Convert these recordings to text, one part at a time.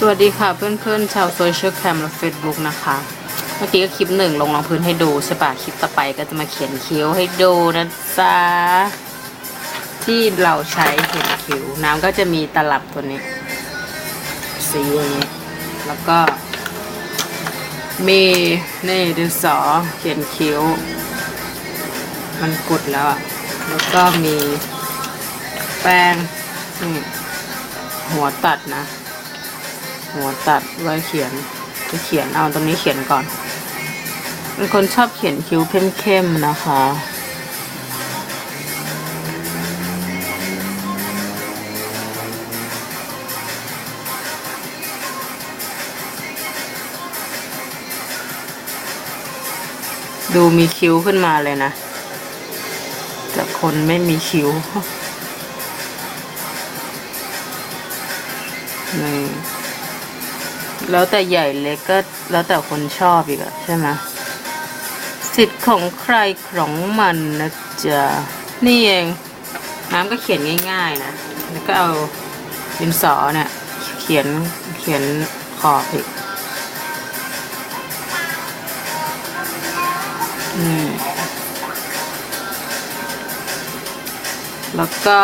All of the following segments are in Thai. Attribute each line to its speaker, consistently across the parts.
Speaker 1: สวัสดีค่ะเพื่อนๆชาวโซเชียลแคมและเฟซบุ๊กนะคะ เมื่อกี้ก็คลิปหนึ่งลงรองพื้นให้ดูใช่ปะคลิปต่อไปก็จะมาเขียนคิ้วให้ดูนะจ๊ะที่เราใช้เขียนคิ้วน้ำก็จะมีตลับตัวนี้ สีอย่างนี้แล้วก็ มีนี่ดินสอเขียนคิ้ว มันกดแล้วอะแล้วก็มีแป้งนี่หัวตัดนะ หัวตัดไว้เขียนจะเขียนเอาตรงนี้เขียนก่อน เป็นคนชอบเขียนคิ้วเข้มๆนะคะดูมีคิ้วขึ้นมาเลยนะแต่คนไม่มีคิ้ว แล้วแต่ใหญ่เล็กก็แล้วแต่คนชอบอีกอะใช่ไหมสิทธิ์ของใครของมันนะจ๊ะนี่เอง น้ำก็เขียนง่ายๆนะ แล้วก็เอาดินสอเนี่ยเขียนเขียนขอบอีกอืมแล้วก็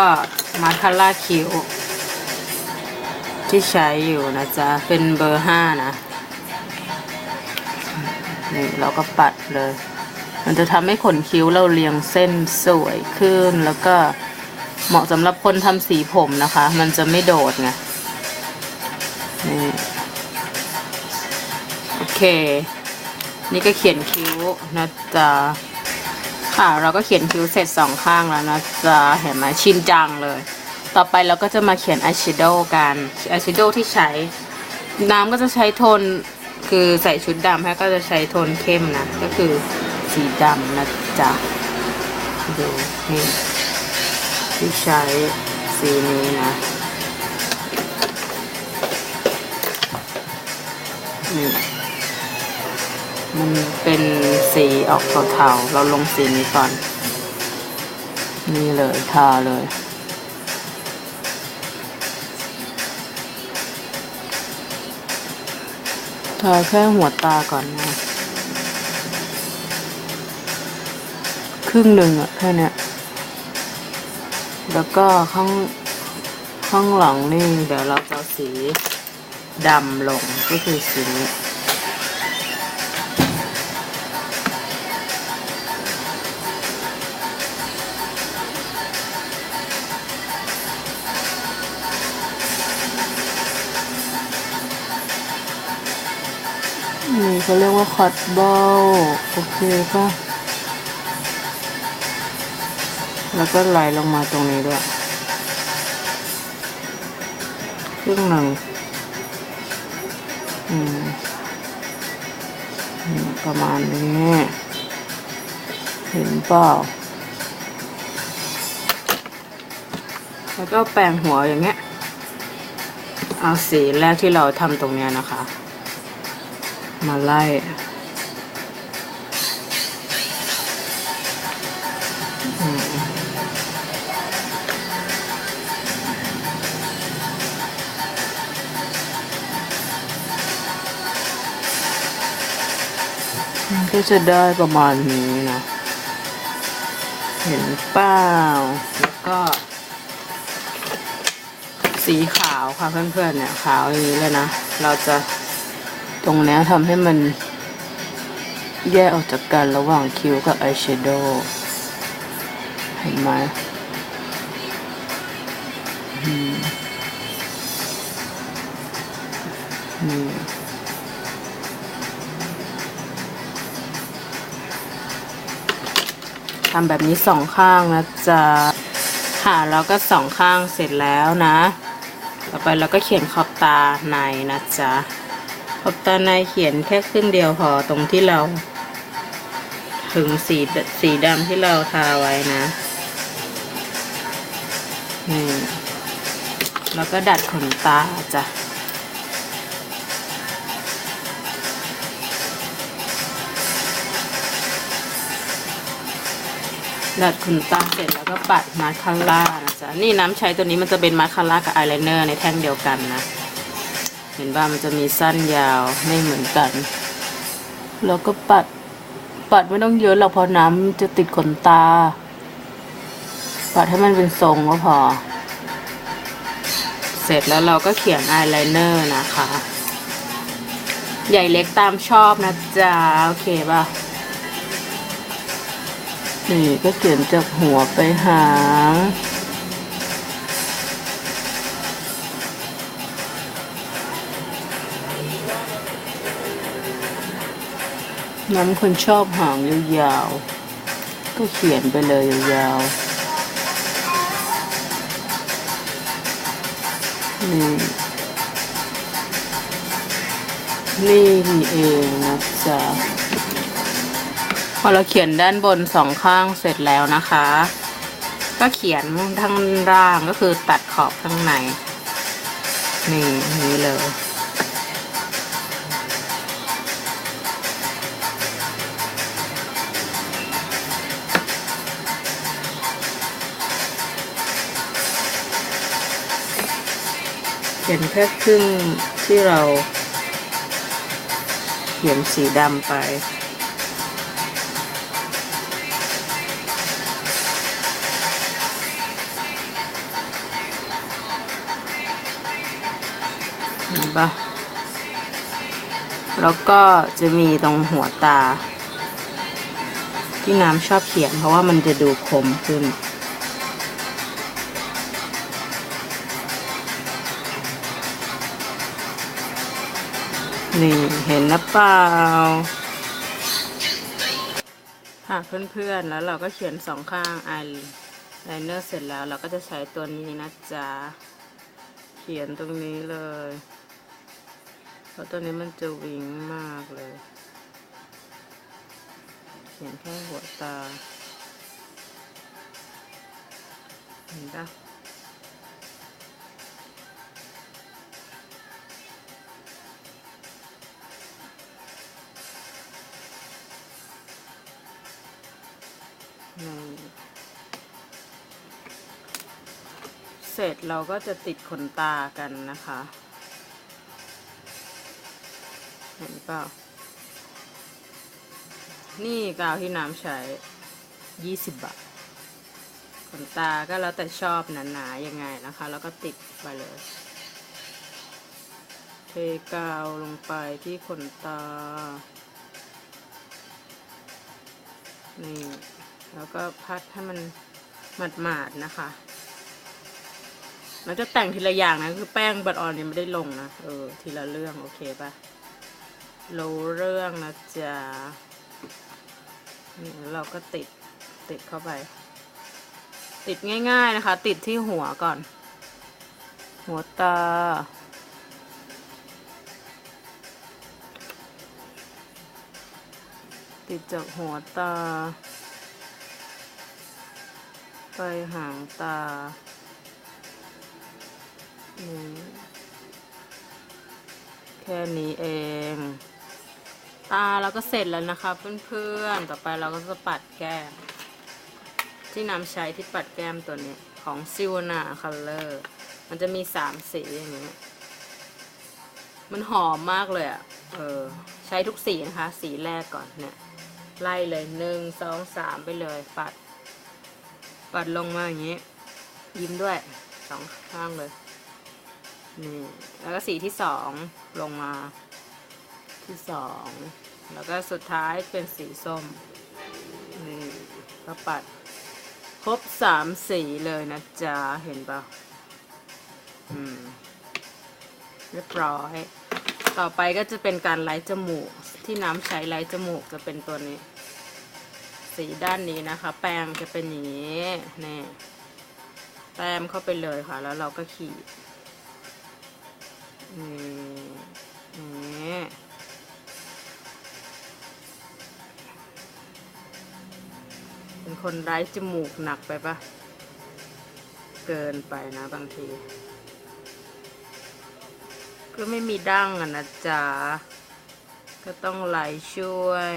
Speaker 1: มาคาร่าคิ้ว ที่ใช้อยู่นะจ๊ะ เป็นเบอร์ห้านะนี่เราก็ปัดเลย มันจะทำให้ขนคิ้วเราเรียงเส้นสวยขึ้น แล้วก็เหมาะสำหรับคนทำสีผมนะคะ มันจะไม่โดดไงนี่โอเค นี่ก็เขียนคิ้วนะจ๊ะค่ะ เราก็เขียนคิ้วเสร็จสองข้างแล้วนะจ๊ะ เห็นไหมชินจังเลย ต่อไปเราก็จะมาเขียนอายแชโดว์กันอายแชโดว์ที่ใช้น้ำก็จะใช้โทนคือใส่ชุดดำให้ก็จะใช้โทนเข้มนะ ก็คือสีดำนะจ๊ะดูนี่ที่ใช้สีนี้นะนี่มันเป็นสีออกเทาๆเราลงสีนี้ก่อน นี่เลยทาเลย ทาแค่หัวตาก่อนนะ ครึ่งหนึ่งอะแค่นี้แล้วก็ข้างข้างหลังนี่เดี๋ยวเราจะสีดำลงก็คือสีนี้ เขาเรียกว่าคัตบิลโอเคป่ะ แล้วก็ไหลลงมาตรงนี้ด้วยครึ่งหนึ่งอืมประมาณนี้ เห็นเปล่า แล้วก็แปรงหัวอย่างเงี้ย เอาสีแรกที่เราทำตรงเนี้ยนะคะ มาไล่อืมก็จะได้ประมาณนี้นะ เห็นเปล่าแล้วก็ สีขาวค่ะเพื่อนๆเนี่ยขาวอย่างนี้เลยนะ เราจะ ตรงนี้ทำให้มันแยกออกจากกันระหว่างคิ้วกับอายแชโดว์เห็นไหมอืมนี่ทำแบบนี้สองข้างนะจ๊ะค่ะแล้วก็สองข้างเสร็จแล้วนะ ต่อไปเราก็เขียนขอบตาในนะจ๊ะ ขอบตาในเขียนแค่ครึ่งเดียวพอตรงที่เรา ถึงสีสีดำที่เราทาไว้นะนี่แล้วก็ดัดขนตาจ้ะดัดขนตาเสร็จแล้วก็ปัดมาสคาร่านะจ๊ะ นี่น้ำใช้ตัวนี้มันจะเป็นมาสคาร่ากับอายไลเนอร์ในแท่งเดียวกันนะ เห็นว่ามันจะมีสั้นยาวไม่เหมือนกัน แล้วก็ปัด ปัดไม่ต้องเยอะหรอกเพราะน้ำจะติดขนตา ปัดให้มันเป็นทรงก็พอ เสร็จแล้วเราก็เขียนอายไลเนอร์นะคะ ใหญ่เล็กตามชอบนะจ๊ะ โอเคป่ะนี่ก็เขียนจากหัวไปหาง น้ำคนชอบหางยาวๆ ก็เขียนไปเลยยาวๆ นี่ นี่เองนะจ๊ะ พอเราเขียนด้านบนสองข้างเสร็จแล้วนะคะ ก็เขียนทั้งล่างก็คือตัดขอบข้างใน นี่นี้เลย เขียนแค่ครึ่งที่เรา เขียนสีดำไปเห็นปะแล้วก็จะมีตรงหัวตา ที่น้ำชอบเขียนเพราะว่ามันจะดูคมขึ้น นี่เห็นนะเปล่าค่ะเพื่อนๆ แล้วเราก็เขียนสองข้างไอไลเนอร์เสร็จแล้วเราก็จะใช้ตัวนี้นะจ๊ะ เขียนตรงนี้เลย เพราะตัวนี้มันจะวิงมากเลย เขียนแค่หัวตา เห็นปะ ร็จเราก็จะติดขนตากันนะคะ เห็นเปล่า นี่กาวที่น้ำใช้ยี่สิบบาท ขนตาก็แล้วแต่ชอบหนาๆยังไงนะคะ แล้วก็ติดไปเลย เทกาวลงไปที่ขนตา นี่ แล้วก็พัดให้มันหมาดๆนะคะ เราจะแต่งทีละอย่างนะ คือแป้งบัตรออนยังไม่ได้ลงนะ เออ ทีละเรื่อง โอเคปะรู้เรื่องนะจ๊ะนี่เราก็ติดติดเข้าไป ติดง่าย ๆนะคะ ติดที่หัวก่อน หัวตา ติดจากหัวตา ไปหางตา นี่แค่นี้เอง ตาเราก็เสร็จแล้วนะคะเพื่อนๆ ต่อไปเราก็จะปัดแก้ม ที่นำใช้ที่ปัดแก้มตัวนี้ของซิวนาคัลเลอร์มันจะมีสามสีอย่างเงี้ยมันหอมมากเลยอะ่ะ เออ ใช้ทุกสีนะคะ สีแรกก่อนเนี่ย ไล่เลยหนึ่งสองสามไปเลย ปัด ปัดลงมาอย่างนี้ ยิ้มด้วยสองข้างเลย นี่แล้วก็สีที่สองลงมาที่สองแล้วก็สุดท้ายเป็นสีส้มนี่ก็ปัดครบสามสีเลยนะจ๊ะ เห็นปะอืม เรียบร้อย ต่อไปก็จะเป็นการไล่จมูก ที่น้ำใช้ไล่จมูกจะเป็นตัวนี้ สีด้านนี้นะคะ แป้งจะเป็นอย่างนี้ นี่ แต้มเข้าไปเลยค่ะ แล้วเราก็ขีด นี่เป็นคนไร้จมูกหนักไปปะเกินไปนะบางที ก็ไม่มีดั้งอะนะจ๊ะ ก็ต้องไหลช่วย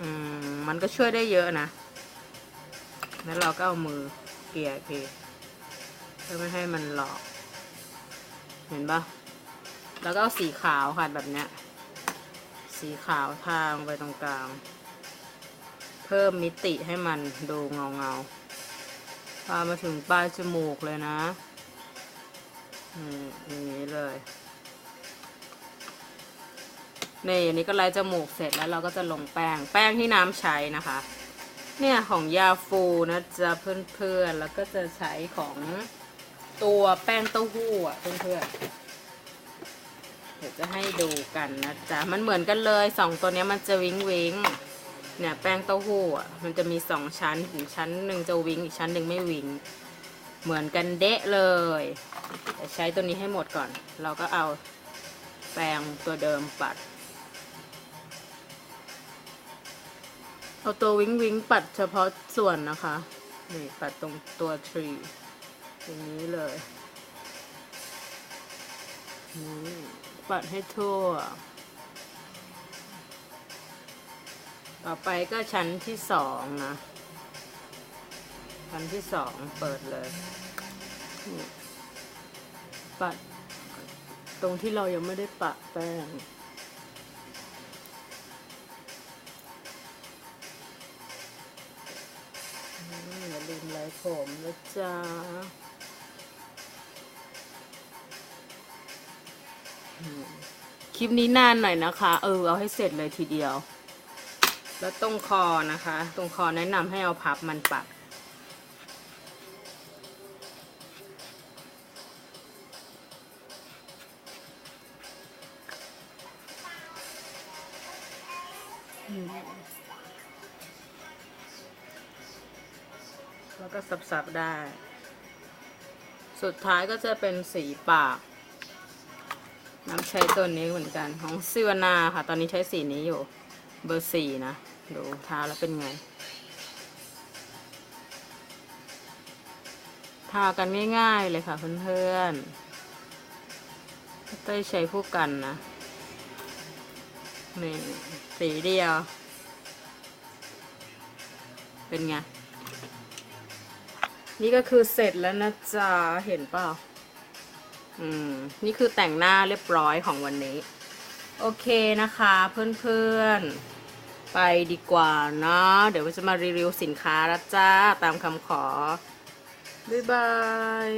Speaker 1: อืม มันก็ช่วยได้เยอะนะ แล้วเราก็เอามือเกลี่ยเกลี่ยเพื่อไม่ให้มันหลอก เห็นปะแล้วก็เอาสีขาวค่ะแบบเนี้ย สีขาวทางไปตรงกลาง เพิ่มมิติให้มันดูเงาเงาพามาถึงปลายจมูกเลยนะอืมอย่างนี้เลยนี่อันนี้ก็ไล่จมูกเสร็จแล้วเราก็จะลงแป้ง แป้งที่น้ำใช้นะคะ เนี่ยของยาฟูนะจะเพื่อนๆ แล้วก็จะใช้ของ ตัวแป้งเต้าหู้อะเพื่อนๆเดี๋ยวจะให้ดูกันนะจ๊ะ มันเหมือนกันเลยสองตัวนี้มันจะวิงวิงเนี่ยแป้งเต้าหู้อะมันจะมีสองชั้นอีกชั้นหนึ่งจะวิงอีกชั้นหนึ่งไม่วิงเหมือนกันเดะเลยแต่ใช้ตัวนี้ให้หมดก่อน เราก็เอาแป้งตัวเดิมปัด เอาตัววิงวิงปัดเฉพาะส่วนนะคะ นี่ปัดตรงตัวทรี อย่างนี้เลยนี่ปัดให้ทั่ว ต่อไปก็ชั้นที่สองนะ ชั้นที่สองเปิดเลย ปัดตรงที่เรายังไม่ได้ปะแป้งอืมอย่าลืมไลค์ผมนะจ๊ะ คลิปนี้นานหน่อยนะคะ เออ เอาให้เสร็จเลยทีเดียว แล้วตรงคอนะคะ ตรงคอแนะนำให้เอาพับมันปักแล้วก็สับๆได้ สุดท้ายก็จะเป็นสีปาก น้ำใช้ตัวนี้เหมือนกัน ของซิวนาค่ะ ตอนนี้ใช้สีนี้อยู่ เบอร์สี่นะ ดูทาแล้วเป็นไง ทากันง่ายๆเลยค่ะเพื่อนๆเต้ใช้ผู้กันนะนี่สีเดียว เป็นไง นี่ก็คือเสร็จแล้วนะจ๊ะ เห็นเปล่า อืม นี่คือแต่งหน้าเรียบร้อยของวันนี้ โอเคนะคะ เพื่อนๆ ไปดีกว่าเนาะเดี๋ยวจะมารีวิวสินค้าละจ้า ตามคำขอ บ๊ายบาย